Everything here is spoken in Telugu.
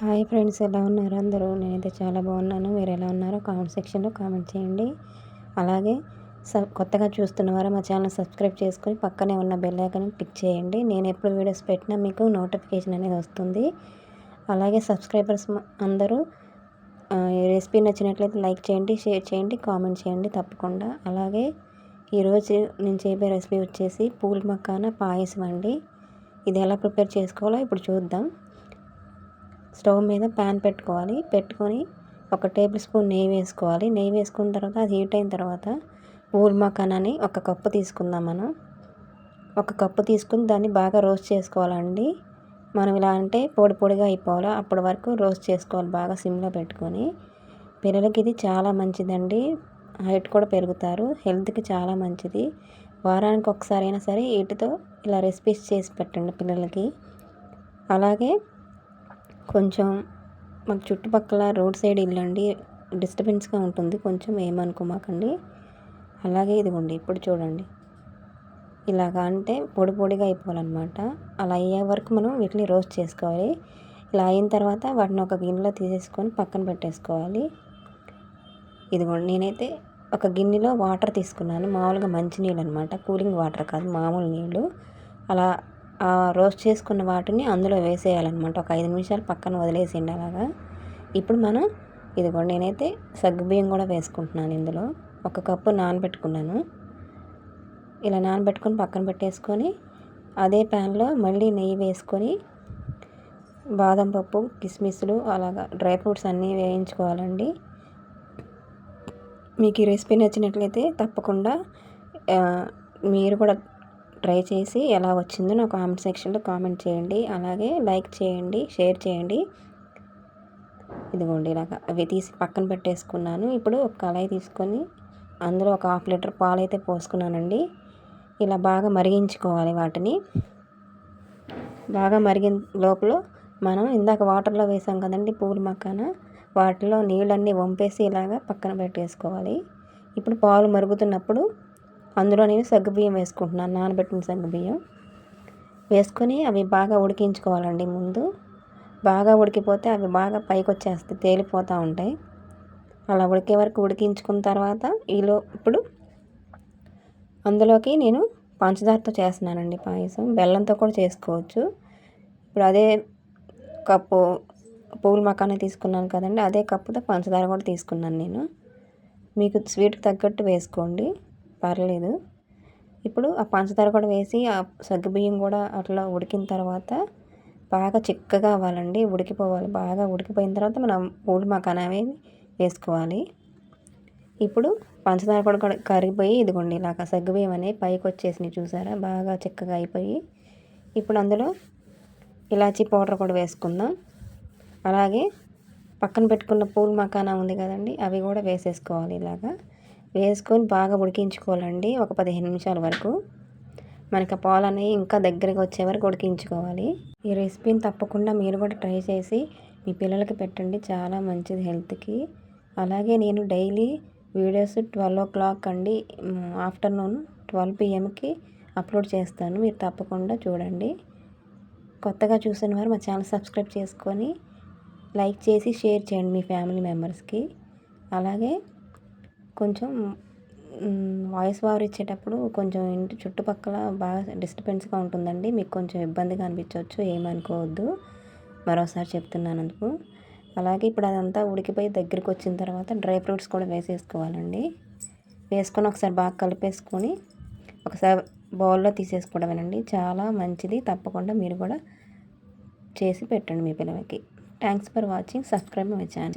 హాయ్ ఫ్రెండ్స్ ఎలా ఉన్నారు? అందరూ నేనైతే చాలా బాగున్నాను. మీరు ఎలా ఉన్నారో కామెంట్ సెక్షన్లో కామెంట్ చేయండి. అలాగే స కొత్తగా చూస్తున్నవారు మా ఛానల్ సబ్స్క్రైబ్ చేసుకొని పక్కనే ఉన్న బెల్ ఐకన్ క్లిక్ చేయండి. నేను ఎప్పుడు వీడియోస్ పెట్టినా మీకు నోటిఫికేషన్ అనేది వస్తుంది. అలాగే సబ్స్క్రైబర్స్ అందరూ ఈ రెసిపీ నచ్చినట్లయితే లైక్ చేయండి షేర్ చేయండి కామెంట్ చేయండి తప్పకుండా. అలాగే ఈరోజు నేను చెప్పే రెసిపీ వచ్చేసి పూల్ మక్కాన పాయసం అండి. ఇది ఎలా ప్రిపేర్ చేసుకోవాలో ఇప్పుడు చూద్దాం. స్టవ్ మీద ప్యాన్ పెట్టుకోవాలి. పెట్టుకొని ఒక టేబుల్ స్పూన్ నెయ్యి వేసుకోవాలి. నెయ్యి వేసుకున్న తర్వాత అది హీట్ అయిన తర్వాత ఊర్మకాన్ అని ఒక కప్పు తీసుకుందాం మనం. ఒక కప్పు తీసుకుని దాన్ని బాగా రోస్ట్ చేసుకోవాలండి. మనం ఇలా అంటే పొడి పొడిగా అయిపోవాలి. అప్పటి వరకు రోస్ట్ చేసుకోవాలి బాగా సిమ్లో పెట్టుకొని. పిల్లలకి ఇది చాలా మంచిదండి. హైట్ కూడా పెరుగుతారు. హెల్త్కి చాలా మంచిది. వారానికి ఒకసారి అయినా సరే వీటితో ఇలా రెసిపీస్ చేసి పెట్టండి పిల్లలకి. అలాగే కొంచెం మాకు చుట్టుపక్కల రోడ్ సైడ్ ఇల్లు అండి డిస్టర్బెన్స్గా ఉంటుంది కొంచెం ఏమనుకోమాకండి. అలాగే ఇదిగోండి ఇప్పుడు చూడండి. ఇలాగా అంటే పొడి పొడిగా అయిపోవాలన్నమాట. అలా అయ్యే వరకు మనం వీటిని రోస్ట్ చేసుకోవాలి. ఇలా అయిన తర్వాత వాటిని ఒక గిన్నెలో తీసేసుకొని పక్కన పెట్టేసుకోవాలి. ఇదిగోండి నేనైతే ఒక గిన్నెలో వాటర్ తీసుకున్నాను. మామూలుగా మంచినీళ్ళు అనమాట కూలింగ్ వాటర్ కాదు మామూలు నీళ్ళు. అలా రోస్ట్ చేసుకున్న వాటిని అందులో వేసేయాలన్నమాట. ఒక ఐదు నిమిషాలు పక్కన వదిలేసిండి అలాగా. ఇప్పుడు మనం ఇదిగోండి నేనైతే సగ్గుబియ్యం కూడా వేసుకుంటున్నాను ఇందులో. ఒక కప్పు నానబెట్టుకున్నాను. ఇలా నానబెట్టుకొని పక్కన పెట్టేసుకొని అదే ప్యాన్లో మళ్ళీ నెయ్యి వేసుకొని బాదం పప్పు కిస్మిస్లు అలాగా డ్రై ఫ్రూట్స్ అన్నీ వేయించుకోవాలండి. మీకు ఈ రెసిపీ నచ్చినట్లయితే తప్పకుండా మీరు కూడా ట్రై చేసి ఎలా వచ్చిందో నా కామెంట్ సెక్షన్లో కామెంట్ చేయండి. అలాగే లైక్ చేయండి షేర్ చేయండి. ఇదిగోండి ఇలాగ అవి తీసి పక్కన పెట్టేసుకున్నాను. ఇప్పుడు ఒక కళాయి తీసుకొని అందులో ఒక హాఫ్ లీటర్ పాలు అయితే పోసుకున్నానండి. ఇలా బాగా మరిగించుకోవాలి వాటిని. బాగా మరిగిన లోపల మనం ఇందాక వాటర్లో వేసాం కదండి పూల మక్కన. వాటిలో నీళ్ళన్నీ వంపేసి ఇలాగా పక్కన పెట్టేసుకోవాలి. ఇప్పుడు పాలు మరుగుతున్నప్పుడు అందులో నేను సగ్గుబియ్యం వేసుకుంటున్నాను నానబెట్టిన సగ్గుబియ్యం వేసుకొని అవి బాగా ఉడికించుకోవాలండి ముందు. బాగా ఉడికిపోతే అవి బాగా పైకి వచ్చేస్తాయి తేలిపోతూ ఉంటాయి. అలా ఉడికే వరకు ఉడికించుకున్న తర్వాత ఈలో ఇప్పుడు అందులోకి నేను పంచదారతో చేస్తున్నానండి పాయసం. బెల్లంతో కూడా చేసుకోవచ్చు. ఇప్పుడు అదే కప్పు పువ్వుల మకాన తీసుకున్నాను కదండి అదే కప్పుతో పంచదార కూడా తీసుకున్నాను నేను. మీకు స్వీట్కి తగ్గట్టు వేసుకోండి. పర్లేదు. ఇప్పుడు ఆ పంచదార కూడా వేసి ఆ సగ్గుబియ్యం కూడా అట్లా ఉడికిన తర్వాత బాగా చిక్కగా అవ్వాలండి. ఉడికిపోవాలి. బాగా ఉడికిపోయిన తర్వాత మనం పూడి మకాన వేసుకోవాలి. ఇప్పుడు పంచదార కూడా కరిగిపోయి ఇదిగోండి ఇలాగ సగ్గుబియ్యం అనేది పైకి వచ్చేసినాయి చూసారా? బాగా చిక్కగా అయిపోయి. ఇప్పుడు అందులో ఇలాచీ పౌడర్ కూడా వేసుకుందాం. అలాగే పక్కన పెట్టుకున్న పూల్ మకానా ఉంది కదండి అవి కూడా వేసేసుకోవాలి ఇలాగా. వేసుకొని బాగా ఉడికించుకోవాలండి ఒక పదిహేను నిమిషాల వరకు. మనకి ఆ పాలు అనేవి ఇంకా దగ్గరగా వచ్చే వరకు ఉడికించుకోవాలి. ఈ రెసిపీని తప్పకుండా మీరు కూడా ట్రై చేసి మీ పిల్లలకి పెట్టండి చాలా మంచిది హెల్త్కి. అలాగే నేను daily videos twelve o'clock అండి ఆఫ్టర్నూన్ ట్వెల్వ్ పిఎంకి అప్లోడ్ చేస్తాను మీరు తప్పకుండా చూడండి. కొత్తగా చూసిన వారు మా ఛానల్ సబ్స్క్రైబ్ చేసుకొని లైక్ చేసి షేర్ చేయండి మీ ఫ్యామిలీ మెంబర్స్కి. అలాగే కొంచెం వాయిస్ ఓవర్ ఇచ్చేటప్పుడు కొంచెం ఇంటి చుట్టుపక్కల బాగా డిస్టర్బెన్స్గా ఉంటుందండి. మీకు కొంచెం ఇబ్బందిగా అనిపించవచ్చు ఏమనుకోవద్దు. మరోసారి చెప్తున్నాను అందుకు అలాగే ఇప్పుడు అదంతా ఉడికిపోయి దగ్గరికి వచ్చిన తర్వాత డ్రై ఫ్రూట్స్ కూడా వేసేసుకోవాలండి. వేసుకొని ఒకసారి బాగా కలిపేసుకొని ఒకసారి బౌల్లో తీసేసుకోవడమేనండి. చాలా మంచిది. తప్పకుండా మీరు కూడా చేసి పెట్టండి మీ పిల్లలకి. Thanks for watching. Subscribe my channel.